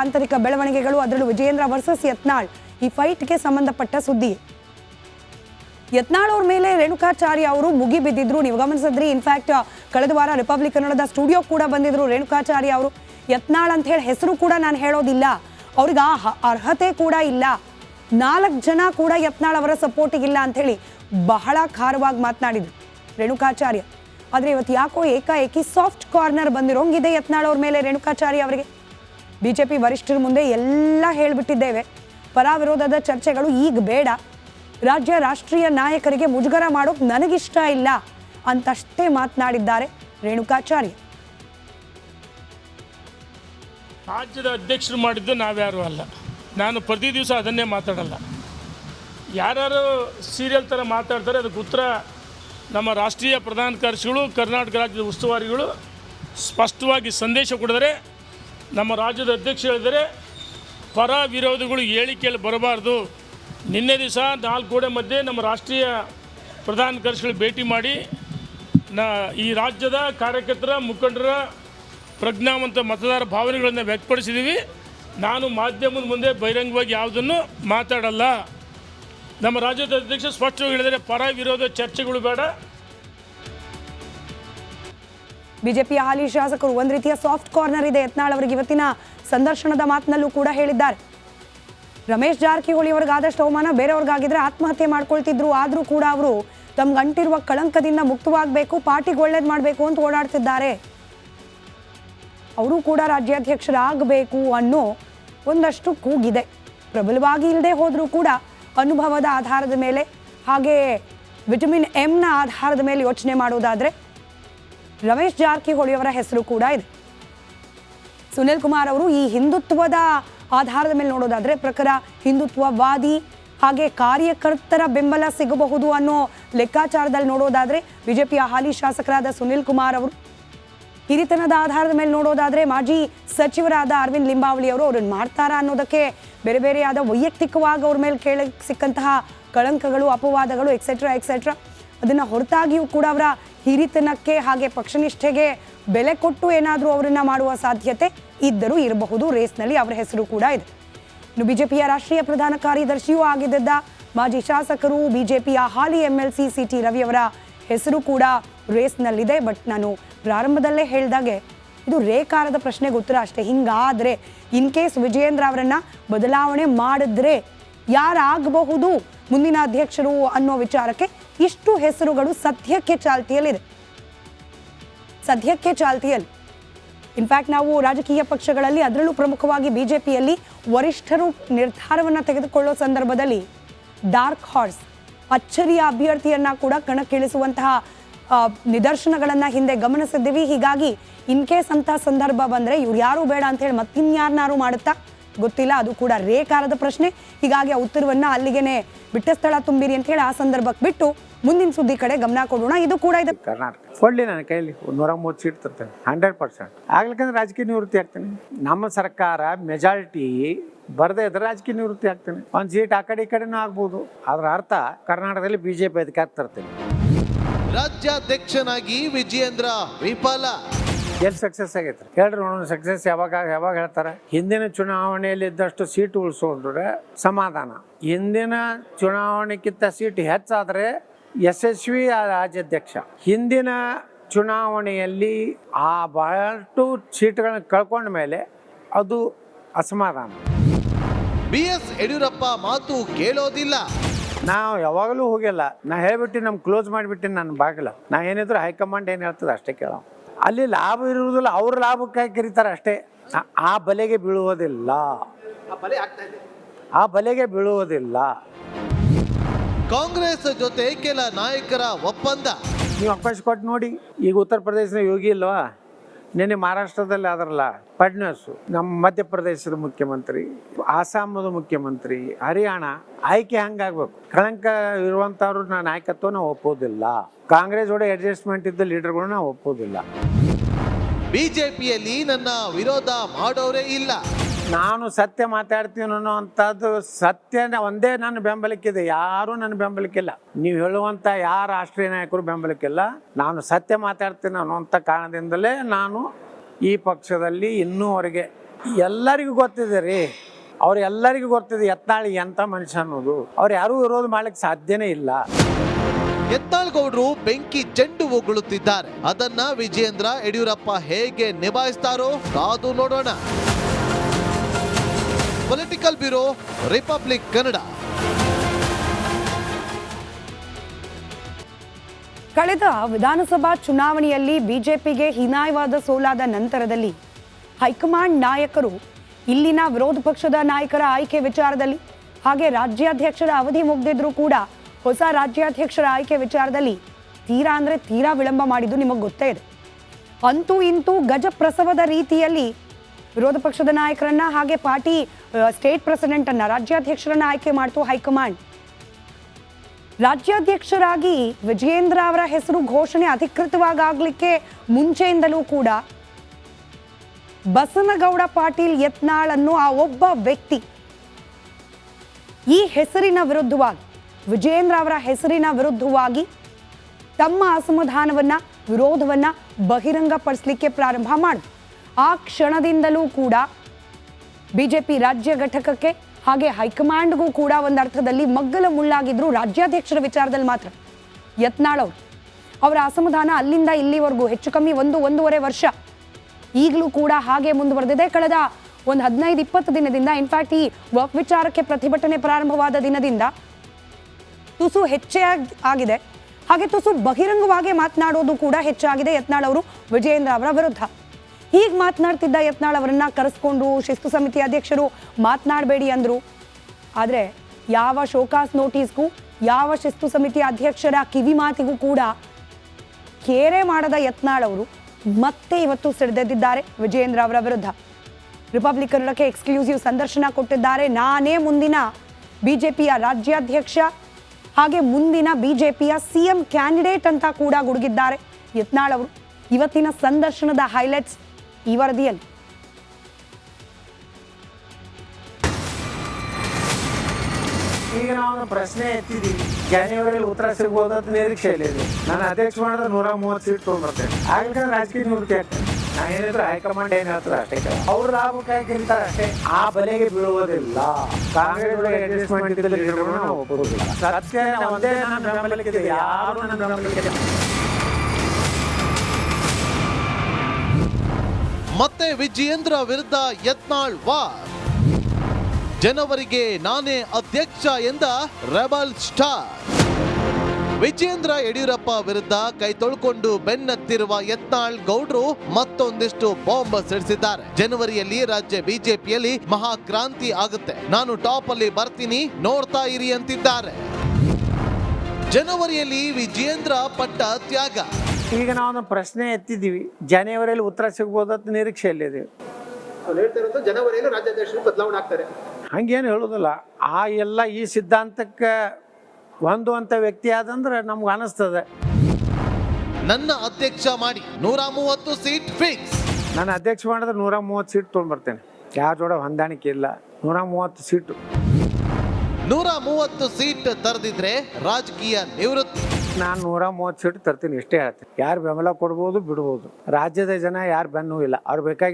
ಆಂತರಿಕ ಬೆಳವಣಿಗೆಗಳು ಅದರಲ್ಲೂ ವಿಜಯೇಂದ್ರ ವರ್ಸಸ್ ಯತ್ನಾಳ್. ಈ ಫೈಟ್ಗೆ ಸಂಬಂಧಪಟ್ಟ ಸುದ್ದಿ. ಯತ್ನಾಳ್ ಅವ್ರ ಮೇಲೆ ರೇಣುಕಾಚಾರ್ಯ ಅವರು ಮುಗಿ ಬಿದ್ದಿದ್ರು. ನೀವು ಗಮನಿಸಿದ್ರಿ ಇನ್ಫ್ಯಾಕ್ಟ್ ಕಳೆದ ವಾರ ರಿಪಬ್ಲಿಕ್ ಕನ್ನಡದ ಸ್ಟುಡಿಯೋ ಕೂಡ ಬಂದಿದ್ರು ರೇಣುಕಾಚಾರ್ಯ ಅವರು. ಯತ್ನಾಳ್ ಅಂತ ಹೇಳಿ ಹೆಸರು ಕೂಡ ನಾನು ಹೇಳೋದಿಲ್ಲ. ಅವ್ರಿಗೆ ಆ ಅರ್ಹತೆ ಕೂಡ ಇಲ್ಲ. ನಾಲ್ಕು ಜನ ಕೂಡ ಯತ್ನಾಳ್ ಅವರ ಸಪೋರ್ಟಿಗಿಲ್ಲ ಅಂತ ಹೇಳಿ ಬಹಳ ಖಾರವಾಗಿ ಮಾತನಾಡಿದ್ರು ರೇಣುಕಾಚಾರ್ಯ. ಆದರೆ ಇವತ್ತು ಯಾಕೋ ಏಕಾಏಕಿ ಸಾಫ್ಟ್ ಕಾರ್ನರ್ ಬಂದಿರೋಂಗಿದೆ ಯತ್ನಾಳ್ ಅವ್ರ ಮೇಲೆ ರೇಣುಕಾಚಾರ್ಯ ಅವರಿಗೆ. ಬಿಜೆಪಿ ವರಿಷ್ಠರ ಮುಂದೆ ಎಲ್ಲ ಹೇಳಿಬಿಟ್ಟಿದ್ದೇವೆ. ಪರ ವಿರೋಧದ ಚರ್ಚೆಗಳು ಈಗ ಬೇಡ. ರಾಜ್ಯ ರಾಷ್ಟ್ರೀಯ ನಾಯಕರಿಗೆ ಮುಜುಗರ ಮಾಡೋಕೆ ನನಗಿಷ್ಟ ಇಲ್ಲ ಅಂತಷ್ಟೇ ಮಾತನಾಡಿದ್ದಾರೆ ರೇಣುಕಾಚಾರ್ಯ. ರಾಜ್ಯದ ಅಧ್ಯಕ್ಷರು ಮಾಡಿದ್ದು ನಾವ್ಯಾರು ಅಲ್ಲ. ನಾನು ಪ್ರತಿ ದಿವಸ ಅದನ್ನೇ ಮಾತಾಡಲ್ಲ. ಯಾರ್ಯಾರು ಸೀರಿಯಲ್ ಥರ ಮಾತಾಡ್ತಾರೆ, ಅದಕ್ಕೆ ಉತ್ತರ ನಮ್ಮ ರಾಷ್ಟ್ರೀಯ ಪ್ರಧಾನ ಕಾರ್ಯದರ್ಶಿಗಳು, ಕರ್ನಾಟಕ ರಾಜ್ಯದ ಉಸ್ತುವಾರಿಗಳು ಸ್ಪಷ್ಟವಾಗಿ ಸಂದೇಶ ಕೊಡಿದರೆ ನಮ್ಮ ರಾಜ್ಯದ ಅಧ್ಯಕ್ಷ ಹೇಳಿದರೆ, ಪರ ವಿರೋಧಿಗಳು ಹೇಳಿಕೆಯಲ್ಲಿ ಬರಬಾರ್ದು. ನಿನ್ನೆ ದಿವಸ ನಾಲ್ಕು ಗೋಡೆ ಮಧ್ಯೆ ನಮ್ಮ ರಾಷ್ಟ್ರೀಯ ಪ್ರಧಾನ ಕಾರ್ಯದರ್ಶಿಗಳು ಭೇಟಿ ಮಾಡಿ, ನ, ಈ ರಾಜ್ಯದ ಕಾರ್ಯಕರ್ತರ, ಮುಖಂಡರ ಪ್ರಜ್ಞಾವಂತ ಮತದಾರ ಭಾವನೆಗಳನ್ನು ವ್ಯಕ್ತಪಡಿಸಿದ್ದೀವಿ. ನಾನು ಮಾಧ್ಯಮದ ಮುಂದೆ ಬಹಿರಂಗವಾಗಿ ಯಾವುದನ್ನು ಮಾತಾಡಲ್ಲ. ನಮ್ಮ ರಾಜ್ಯದ ಅಧ್ಯಕ್ಷ ಸ್ಪಷ್ಟವಾಗಿ ಹೇಳಿದರೆ, ಪರ ವಿರೋಧ ಚರ್ಚೆಗಳು ಬೇಡ. ಬಿಜೆಪಿಯ ಹಾಲಿ ಶಾಸಕರು ಒಂದು ರೀತಿಯ ಸಾಫ್ಟ್ ಕಾರ್ನರ್ ಇದೆ. ಯತ್ನಾಳ್ ಅವರಿಗೆ ಇವತ್ತಿನ ಸಂದರ್ಶನದ ಮಾತಿನಲ್ಲೂ ಕೂಡ ಹೇಳಿದ್ದಾರೆ. ರಮೇಶ್ ಜಾರಕಿಹೊಳಿ ಆದಷ್ಟು ಅವಮಾನ, ಬೇರೆಯವ್ರಿಗಾಗಿದ್ರೆ ಆತ್ಮಹತ್ಯೆ ಮಾಡ್ಕೊಳ್ತಿದ್ರು. ಆದರೂ ಕೂಡ ಅವರು ತಮ್ಗೆ ಅಂಟಿರುವ ಕಳಂಕದಿಂದ ಮುಕ್ತವಾಗಬೇಕು, ಪಾರ್ಟಿಗೆ ಒಳ್ಳೇದು ಮಾಡಬೇಕು ಅಂತ ಓಡಾಡ್ತಿದ್ದಾರೆ. ಅವರು ಕೂಡ ರಾಜ್ಯಾಧ್ಯಕ್ಷರಾಗಬೇಕು ಅನ್ನೋ ಒಂದಷ್ಟು ಕೂಗಿದೆ. ಪ್ರಬಲವಾಗಿ ಇಲ್ಲದೆ ಹೋದರೂ ಕೂಡ ಅನುಭವದ ಆಧಾರದ ಮೇಲೆ ಹಾಗೆಯೇ ವಿಟಮಿನ್ ಎಮ್ನ ಆಧಾರದ ಮೇಲೆ ಯೋಚನೆ ಮಾಡೋದಾದರೆ ರಮೇಶ್ ಜಾರಕಿಹೊಳಿ ಅವರ ಹೆಸರು ಕೂಡ ಇದೆ. ಸುನಿಲ್ ಕುಮಾರ್ ಅವರು ಈ ಹಿಂದುತ್ವದ ಆಧಾರದ ಮೇಲೆ ನೋಡೋದಾದ್ರೆ ಪ್ರಕಾರ ಹಿಂದುತ್ವವಾದಿ ಹಾಗೆ ಕಾರ್ಯಕರ್ತರ ಬೆಂಬಲ ಸಿಗಬಹುದು ಅನ್ನೋ ಲೆಕ್ಕಾಚಾರದಲ್ಲಿ ನೋಡೋದಾದ್ರೆ ಬಿಜೆಪಿಯ ಹಾಲಿ ಶಾಸಕರಾದ ಸುನಿಲ್ ಕುಮಾರ್ ಅವರು. ಹಿರಿತನದ ಆಧಾರದ ಮೇಲೆ ನೋಡೋದಾದ್ರೆ ಮಾಜಿ ಸಚಿವರಾದ ಅರವಿಂದ್ ಲಿಂಬಾವಳಿ ಅವರು ಅವ್ರನ್ನ ಮಾಡ್ತಾರಾ ಅನ್ನೋದಕ್ಕೆ ಬೇರೆ ಬೇರೆಯಾದ ವೈಯಕ್ತಿಕವಾಗಿ ಅವ್ರ ಮೇಲೆ ಕೇಳಿ ಸಿಕ್ಕಂತಹ ಕಳಂಕಗಳು, ಅಪವಾದಗಳು ಎಕ್ಸೆಟ್ರಾ ಎಕ್ಸೆಟ್ರಾ ಅದನ್ನ ಹೊರತಾಗಿಯೂ ಕೂಡ ಅವರ ಹಿರಿತನಕ್ಕೆ ಹಾಗೆ ಪಕ್ಷನಿಷ್ಠೆಗೆ ಬೆಲೆ ಕೊಟ್ಟು ಏನಾದರೂ ಅವರನ್ನು ಮಾಡುವ ಸಾಧ್ಯತೆ ಇದ್ದರೂ ಇರಬಹುದು. ರೇಸ್ನಲ್ಲಿ ಅವರ ಹೆಸರು ಕೂಡ ಇದೆ. ಇನ್ನು ಬಿಜೆಪಿಯ ರಾಷ್ಟ್ರೀಯ ಪ್ರಧಾನ ಕಾರ್ಯದರ್ಶಿಯೂ ಆಗಿದ್ದ ಮಾಜಿ ಶಾಸಕರು ಬಿಜೆಪಿಯ ಹಾಲಿ M L C C T ರವಿಯವರ ಹೆಸರು ಕೂಡ ರೇಸ್ನಲ್ಲಿದೆ. ಬಟ್ ನಾನು ಪ್ರಾರಂಭದಲ್ಲೇ ಹೇಳಿದಾಗೆ ಇದು ರೇಕಾರದ ಪ್ರಶ್ನೆಗೆ ಉತ್ತರ ಅಷ್ಟೇ. ಹಿಂಗಾದರೆ ಇನ್ ಕೇಸ್ ವಿಜಯೇಂದ್ರ ಅವರನ್ನು ಬದಲಾವಣೆ ಮಾಡಿದ್ರೆ ಯಾರಾಗಬಹುದು ಮುಂದಿನ ಅಧ್ಯಕ್ಷರು ಅನ್ನೋ ವಿಚಾರಕ್ಕೆ ಇಷ್ಟು ಹೆಸರುಗಳು ಸದ್ಯಕ್ಕೆ ಚಾಲ್ತಿಯಲ್ಲಿದೆ. ಸದ್ಯಕ್ಕೆ ಚಾಲ್ತಿಯಲ್ಲಿ. ಇನ್ಫ್ಯಾಕ್ಟ್ ನಾವು ರಾಜಕೀಯ ಪಕ್ಷಗಳಲ್ಲಿ ಅದರಲ್ಲೂ ಪ್ರಮುಖವಾಗಿ ಬಿಜೆಪಿಯಲ್ಲಿ ವರಿಷ್ಠರು ನಿರ್ಧಾರವನ್ನು ತೆಗೆದುಕೊಳ್ಳೋ ಸಂದರ್ಭದಲ್ಲಿ ಡಾರ್ಕ್ ಹಾರ್ಸ್ ಅಚ್ಚರಿಯ ಅಭ್ಯರ್ಥಿಯನ್ನ ಕೂಡ ಕಣಕ್ಕಿಳಿಸುವಂತಹ ನಿದರ್ಶನಗಳನ್ನ ಹಿಂದೆ ಗಮನಿಸಿದ್ದೀವಿ. ಹೀಗಾಗಿ ಇನ್ ಕೇಸ್ ಅಂತ ಸಂದರ್ಭ ಬಂದ್ರೆ ಇವ್ರು ಯಾರು ಬೇಡ ಅಂತ ಹೇಳಿ ಮತ್ತಿನ್ಯಾರನ್ನಾರು ಮಾಡುತ್ತಾ? ಗೊತ್ತಿಲ್ಲ, ಅದು ಕೂಡ ರೇಕಾರದ ಪ್ರಶ್ನೆ. ಹೀಗಾಗಿ ಆ ಉತ್ತರವನ್ನ ಅಲ್ಲಿಗೆನೆ ಬಿಟ್ಟ ಸ್ಥಳ ತುಂಬಿರಿ ಅಂತ ಹೇಳಿ ಆ ಸಂದರ್ಭಕ್ಕೆ ಬಿಟ್ಟು ಮುಂದಿನ ಸುದ್ದಿ ಕಡೆ ಗಮನ ಕೊಡೋಣ. ಇದು ಕೂಡ ಇದೆ. ಕರ್ನಾಟಕ. ಕೊಡ್ಲಿ ನನ್ನ ಕೈಲಿ ಒಂದು ನೂರ ಮೂವತ್ತು ಸೀಟ್ ತರ್ತೇನೆ. ಹಂಡ್ರೆಡ್ ಪರ್ಸೆಂಟ್ ಆಗ್ಲಿಕ್ಕಂದ್ರೆ ರಾಜಕೀಯ ನಿವೃತ್ತಿ ಆಗ್ತೇನೆ. ನಮ್ಮ ಸರ್ಕಾರ ಮೆಜಾರಿಟಿ ಬರದೇ ಇದ್ರೆ ರಾಜಕೀಯ ನಿವೃತ್ತಿ ಆಗ್ತೇನೆ. ಒಂದು ಸೀಟ್ ಆ ಕಡೆ ಈ ಕಡೆನೂ ಆಗ್ಬೋದು. ಅದ್ರ ಅರ್ಥ ಕರ್ನಾಟಕದಲ್ಲಿ ಬಿಜೆಪಿ ಜೆ ಪಿ ಅಧಿಕಾರ ತರ್ತೇನೆ. ರಾಜ್ಯಾಧ್ಯಕ್ಷನಾಗಿ ವಿಜಯೇಂದ್ರ ವಿಫಲ. ಎಲ್ಲಿ ಸಕ್ಸಸ್ ಆಗೈತೆ ಹೇಳ್ರಿ ನೋಡೋಣ ಸಕ್ಸಸ್ ಯಾವಾಗ ಯಾವಾಗ ಹೇಳ್ತಾರೆ? ಹಿಂದಿನ ಚುನಾವಣೆಯಲ್ಲಿ ಇದ್ದಷ್ಟು ಸೀಟ್ ಉಳಿಸ್ಕೊಂಡ್ರೆ ಸಮಾಧಾನ. ಹಿಂದಿನ ಚುನಾವಣೆಗಿಂತ ಸೀಟ್ ಹೆಚ್ಚಾದರೆ ಯಶಸ್ವಿ ರಾಜ್ಯಾಧ್ಯಕ್ಷ. ಹಿಂದಿನ ಚುನಾವಣೆಯಲ್ಲಿ ಆ ಬಹಳಷ್ಟು ಸೀಟ್ಗಳನ್ನ ಕಳ್ಕೊಂಡ ಮೇಲೆ ಅದು ಅಸಮಾಧಾನ. ಬಿ ಎಸ್ ಯಡಿಯೂರಪ್ಪ ಮಾತು ಕೇಳೋದಿಲ್ಲ. ನಾವು ಯಾವಾಗಲೂ ಹೋಗಿಲ್ಲ. ನಾ ಹೇಳ್ಬಿಟ್ಟು ನಮ್ಗೆ ಕ್ಲೋಸ್ ಮಾಡಿಬಿಟ್ಟಿನಿ ನನ್ನ ಬಾಗಿಲ್ಲ ನಾ ಏನಿದ್ರು ಹೈಕಮಾಂಡ್ ಏನು ಹೇಳ್ತದೆ ಅಷ್ಟೇ ಕೇಳ ಅಲ್ಲಿ ಲಾಭ ಇರುವುದಿಲ್ಲ ಅವ್ರ ಲಾಭಕ್ಕಾಗಿ ಕರೀತಾರೆ ಅಷ್ಟೇ. ಆ- ಬಲೆಗೆ ಬೀಳುವುದಿಲ್ಲ. ಆ ಬಲೆಗೆ ಬೀಳುವುದಿಲ್ಲ. ಕಾಂಗ್ರೆಸ್ ಜೊತೆ ಕೆಲ ನಾಯಕರ ಒಪ್ಪಂದ. ನೀವು ಅವಕಾಶ ಕೊಟ್ಟು ನೋಡಿ ಈಗ ಉತ್ತರ ಪ್ರದೇಶದ ಯೋಗಿ ಇಲ್ವಾ? ನಿನ್ನೆ ಮಹಾರಾಷ್ಟ್ರದಲ್ಲಿ ಆದ್ರಲ್ಲ ಫಡ್ನವೀಸ್ ನಮ್ಮ ಮಧ್ಯಪ್ರದೇಶದ ಮುಖ್ಯಮಂತ್ರಿ ಆಸಾಮದ ಮುಖ್ಯಮಂತ್ರಿ ಹರಿಯಾಣ ಆಯ್ಕೆ ಹಂಗಾಗ್ಬೇಕು. ಕಳಂಕ ಇರುವಂಥವ್ರು ನಾನು ನಾಯಕತ್ವ ನಾವು ಒಪ್ಪೋದಿಲ್ಲ ಕಾಂಗ್ರೆಸ್ ಒಡೆ ಅಡ್ಜಸ್ಟ್ಮೆಂಟ್ ಇದ್ದ ಲೀಡರ್ಗಳು ನಾವು ಒಪ್ಪೋದಿಲ್ಲ ಬಿಜೆಪಿಯಲ್ಲಿ ನನ್ನ ವಿರೋಧ ಮಾಡೋರೇ ಇಲ್ಲ. ನಾನು ಸತ್ಯ ಮಾತಾಡ್ತೀನಿ ಅನ್ನೋವಂಥದ್ದು ಸತ್ಯ ಒಂದೇ ನನ್ನ ಬೆಂಬಲಕ್ಕಿದೆ ಯಾರೂ ನನ್ನ ಬೆಂಬಲಕ್ಕಿಲ್ಲ ನೀವು ಹೇಳುವಂಥ ಯಾರ ರಾಷ್ಟ್ರೀಯ ನಾಯಕರು ಬೆಂಬಲಕ್ಕಿಲ್ಲ ನಾನು ಸತ್ಯ ಮಾತಾಡ್ತೀನಿ ಅನ್ನೋವಂಥ ಕಾರಣದಿಂದಲೇ ನಾನು ಈ ಪಕ್ಷದಲ್ಲಿ ಇನ್ನೂವರೆಗೆ ಎಲ್ಲರಿಗೂ ಗೊತ್ತಿದೆ ರೀ. ಅವ್ರು ಎಲ್ಲರಿಗೂ ಗೊತ್ತಿದೆ ಎತ್ತಾಳಿ ಎಂಥ ಮನುಷ್ಯ ಅನ್ನೋದು. ಅವ್ರು ಯಾರೂ ವಿರೋಧ ಮಾಡ್ಲಿಕ್ಕೆ ಸಾಧ್ಯನೇ ಇಲ್ಲ. ಯತ್ನಾಳ್ ಗೌಡ್ರು ಬೆಂಕಿ ಚೆಂಡು ಉಗುಳುತ್ತಿದ್ದಾರೆ. ಅದನ್ನ ವಿಜಯೇಂದ್ರ ಯಡಿಯೂರಪ್ಪ ಹೇಗೆ ನಿಭಾಯಿಸ್ತಾರೋ ಕಾದು ನೋಡೋಣ. Political bureau, Republic Kannada. ಕಳೆದ ವಿಧಾನಸಭಾ ಚುನಾವಣೆಯಲ್ಲಿ ಬಿಜೆಪಿಗೆ ಹೀನಾಯವಾದ ಸೋಲಾದ ನಂತರದಲ್ಲಿ ಹೈಕಮಾಂಡ್ ನಾಯಕರು ಇಲ್ಲಿನ ವಿರೋಧ ಪಕ್ಷದ ನಾಯಕರ ಆಯ್ಕೆ ವಿಚಾರದಲ್ಲಿ ಹಾಗೆ ರಾಜ್ಯಾಧ್ಯಕ್ಷರ ಅವಧಿ ಮುಗ್ದಿದ್ರೂ ಕೂಡ ಹೊಸ ರಾಜ್ಯಾಧ್ಯಕ್ಷರ ಆಯ್ಕೆ ವಿಚಾರದಲ್ಲಿ ತೀರಾ ಅಂದರೆ ತೀರಾ ವಿಳಂಬ ಮಾಡಿದ್ದು ನಿಮಗೆ ಗೊತ್ತೇ ಇದೆ. ಅಂತೂ ಇಂತೂ ಗಜಪ್ರಸವದ ರೀತಿಯಲ್ಲಿ ವಿರೋಧ ಪಕ್ಷದ ನಾಯಕರನ್ನ ಹಾಗೆ ಪಾರ್ಟಿ ಸ್ಟೇಟ್ ಸ್ಟೇಟ್ ಅನ್ನ ರಾಜ್ಯಾಧ್ಯಕ್ಷರನ್ನ ಆಯ್ಕೆ ಮಾಡ್ತು ಹೈಕಮಾಂಡ್. ರಾಜ್ಯಾಧ್ಯಕ್ಷರಾಗಿ ವಿಜಯೇಂದ್ರ ಅವರ ಹೆಸರು ಘೋಷಣೆ ಅಧಿಕೃತವಾಗಲಿಕ್ಕೆ ಮುಂಚೆಯಿಂದಲೂ ಕೂಡ ಬಸನಗೌಡ ಪಾಟೀಲ್ ಯತ್ನಾಳ್ ಅನ್ನೋ ಆ ಒಬ್ಬ ವ್ಯಕ್ತಿ ಈ ಹೆಸರಿನ ವಿರುದ್ಧವಾಗಿ ವಿಜಯೇಂದ್ರ ಅವರ ಹೆಸರಿನ ವಿರುದ್ಧವಾಗಿ ತಮ್ಮ ಅಸಮಾಧಾನವನ್ನು, ವಿರೋಧವನ್ನ ಬಹಿರಂಗಪಡಿಸಲಿಕ್ಕೆ ಪ್ರಾರಂಭ ಮಾಡಿದ್ರು. ಆ ಕ್ಷಣದಿಂದಲೂ ಕೂಡ ಬಿಜೆಪಿ ರಾಜ್ಯ ಘಟಕಕ್ಕೆ ಹಾಗೆ ಹೈಕಮಾಂಡ್ಗೂ ಕೂಡ ಒಂದು ಅರ್ಥದಲ್ಲಿ ಮಗ್ಗಲ ಮುಳ್ಳಾಗಿದ್ರು ರಾಜ್ಯಾಧ್ಯಕ್ಷರ ವಿಚಾರದಲ್ಲಿ ಮಾತ್ರ. ಯತ್ನಾಳ್ ಅವರು. ಅವರ ಅಸಮಾಧಾನ ಅಲ್ಲಿಂದ ಇಲ್ಲಿವರೆಗೂ ಹೆಚ್ಚು ಕಮ್ಮಿ ಒಂದು ಒಂದೂವರೆ ವರ್ಷ. ಈಗಲೂ ಕೂಡ ಹಾಗೆ ಮುಂದುವರೆದಿದೆ. ಕಳೆದ ಒಂದು ಹದಿನೈದು ಇಪ್ಪತ್ತು ದಿನದಿಂದ, ಇನ್ಫ್ಯಾಕ್ಟ್ ಈ ವಿಚಾರಕ್ಕೆ ಪ್ರತಿಭಟನೆ ಪ್ರಾರಂಭವಾದ ದಿನದಿಂದ ತುಸು ಹೆಚ್ಚೇ ಆಗ್- ಆಗಿದೆ. ಹಾಗೆ ತುಸು ಬಹಿರಂಗವಾಗಿ ಮಾತನಾಡೋದು ಕೂಡ ಹೆಚ್ಚಾಗಿದೆ ಯತ್ನಾಳ್ ಅವರು, ವಿಜಯೇಂದ್ರ ಅವರ ವಿರುದ್ಧ. ಹೀಗೆ ಮಾತನಾಡ್ತಿದ್ದ ಯತ್ನಾಳ್ ಅವರನ್ನ ಕರೆಸ್ಕೊಂಡು ಶಿಸ್ತು ಸಮಿತಿ ಅಧ್ಯಕ್ಷರು ಮಾತನಾಡಬೇಡಿ ಅಂದರು. ಆದರೆ ಯಾವ ಶೋಕಾಸ್ ನೋಟಿಸ್ಗೂ, ಯಾವ ಶಿಸ್ತು ಸಮಿತಿ ಅಧ್ಯಕ್ಷರ ಕಿವಿ ಮಾತಿಗೂ ಕೂಡ ಕೇರೆ ಮಾಡದ ಯತ್ನಾಳ್ ಅವರು ಮತ್ತೆ ಇವತ್ತು ಸಿಡಿದೆದ್ದಿದ್ದಾರೆ ವಿಜಯೇಂದ್ರ ಅವರ ವಿರುದ್ಧ. ರಿಪಬ್ಲಿಕ್ ಕನ್ನಡಕ್ಕೆ ಎಕ್ಸ್ಕ್ಲೂಸಿವ್ ಸಂದರ್ಶನ ಕೊಟ್ಟಿದ್ದಾರೆ. ನಾನೇ ಮುಂದಿನ ಬಿಜೆಪಿಯ ರಾಜ್ಯಾಧ್ಯಕ್ಷ ಹಾಗೆ ಮುಂದಿನ ಬಿಜೆಪಿಯ ಸಿಎಂ ಕ್ಯಾಂಡಿಡೇಟ್ ಅಂತ ಕೂಡ ಗುಡುಗಿದ್ದಾರೆ. ಯತ್ನಾಳ್ ಅವರು ಇವತ್ತಿನ ಸಂದರ್ಶನದ ಹೈಲೈಟ್ಸ್ ಈ ವರದಿಯಲ್ಲಿ. ಈಗ ನಾವು ಪ್ರಶ್ನೆ ಎತ್ತಿದ್ದೀವಿ. ಜಾನ್ಯುವರಿಯಲ್ಲಿ ಉತ್ತರ ಸಿಗ್ಬೋದು ಅಂತ ನಿರೀಕ್ಷೆಯಲ್ಲಿ ನಾನು ಅಧ್ಯಕ್ಷ ಮಾಡಿದ್ರೆ ನೂರ ಮೂವತ್ತು ಸೀಟ್ ತೊಗೊಂಡ್ಬರ್ತೇನೆ. ಆಗ್ಲಿಕ್ಕೆ ರಾಜಕೀಯ ನಿವೃತ್ತಿ ಆಗ್ತೇನೆ ನಾನು ಏನಿದ್ರು ಹೈಕಮಾಂಡ್ ಏನ್ ಹೇಳ್ತಾರೆ ಅಷ್ಟೇ ಅವ್ರ ಲಾಭಕ್ಕಾಗಿ ತಿಂತಾರೆ ಅಷ್ಟೇ. ಆ ಬಲೆಗೆ ಬೀಳುವುದಿಲ್ಲ. ಕಾಂಗ್ರೆಸ್ ಒಳಗೆ ಅಡ್ಜಸ್ಟ್ಮೆಂಟ್ ಇದ್ದಲ್ಲಿ ನಾವು ಒಪ್ಪುವುದಿಲ್ಲ ಸತ್ಯ ಒಂದೇ ನನ್ನ ಬೆಂಬಲಕ್ಕಿದೆ ಯಾರು ನನ್ನ ಬೆಂಬಲಕ್ಕಿದೆ ಮತ್ತೆ ವಿಜಯೇಂದ್ರ ವಿರುದ್ಧ ಯತ್ನಾಳ್ ವಾರ್. ಜನವರಿಗೆ ನಾನೇ ಅಧ್ಯಕ್ಷ ಎಂದ ರೆಬಲ್ ಸ್ಟಾರ್. ವಿಜಯೇಂದ್ರ ಯಡಿಯೂರಪ್ಪ ವಿರುದ್ಧ ಕೈ ತೊಳ್ಕೊಂಡು ಬೆನ್ನತ್ತಿರುವ ಯತ್ನಾಳ್ ಗೌಡ್ರು ಮತ್ತೊಂದಿಷ್ಟು ಬಾಂಬ್ ಸಿಡಿಸಿದ್ದಾರೆ. ಜನವರಿಯಲ್ಲಿ ರಾಜ್ಯ ಬಿಜೆಪಿಯಲ್ಲಿ ಮಹಾಕ್ರಾಂತಿ ಆಗುತ್ತೆ. ನಾನು ಟಾಪ್ ಅಲ್ಲಿ ಬರ್ತೀನಿ ನೋಡ್ತಾ ಇರಿ ಅಂತಿದ್ದಾರೆ. ಜನವರಿಯಲ್ಲಿ ವಿಜೇಂದ್ರ ಪಟ್ಟ ತ್ಯಾಗ. ಈಗ ನಾವು ಪ್ರಶ್ನೆ ಎತ್ತಿದ್ದೀವಿ. ಜನವರಿಯಲ್ಲಿ ಉತ್ತರ ಸಿಗ್ಬೋದಂತ ಅಂತ ನಿರೀಕ್ಷೆಯಲ್ಲಿ ಇದೀವಿ ಅವ್ರು ಹೇಳ್ತಾ ಇರೋದು ಜನವರಿಯಲ್ಲಿ ರಾಜ್ಯಾಧ್ಯಕ್ಷರು ಬದಲಾವಣೆ ಆಗ್ತಾರೆ. ಹಂಗೇನು ಹೇಳೋದಿಲ್ಲ. ಆ ಎಲ್ಲ ಈ ಸಿದ್ಧಾಂತಕ್ಕೆ ಹೊಂದುವಂಥ ವ್ಯಕ್ತಿ ಆದಂದ್ರೆ ನಮ್ಗೆ ಅನಿಸ್ತದೆ. ನನ್ನ ಅಧ್ಯಕ್ಷ ಮಾಡಿ ನೂರ ಮೂವತ್ತು ಸೀಟ್ ಫಿಕ್ಸ್. ನಾನು ಅಧ್ಯಕ್ಷ ಮಾಡಿದ್ರೆ ನೂರ ಮೂವತ್ತು ಸೀಟ್ ತೊಗೊಂಡ್ಬರ್ತೇನೆ ಯಾರ ಜೋಡ ಹೊಂದಾಣಿಕೆ ಇಲ್ಲ. ನೂರ ಮೂವತ್ತು ಸೀಟ್. ನೂರ ಮೂವತ್ತು ಸೀಟ್ ತರದಿದ್ರೆ ರಾಜಕೀಯ ನಿವೃತ್ತಿ. ನಾನು ನೂರ ಮೂವತ್ತು ಸೀಟ್ ತರ್ತೀನಿ ಇಷ್ಟೇ ಹೇಳ್ತೀನಿ. ಯಾರು ಬೆಂಬಲ ಕೊಡ್ಬೋದು ಬಿಡ್ಬೋದು. ರಾಜ್ಯದ ಜನ ಯಾರು ಬೆನ್ನು ಇಲ್ಲ. ಅವ್ರು ಬೇಕಾಗಿ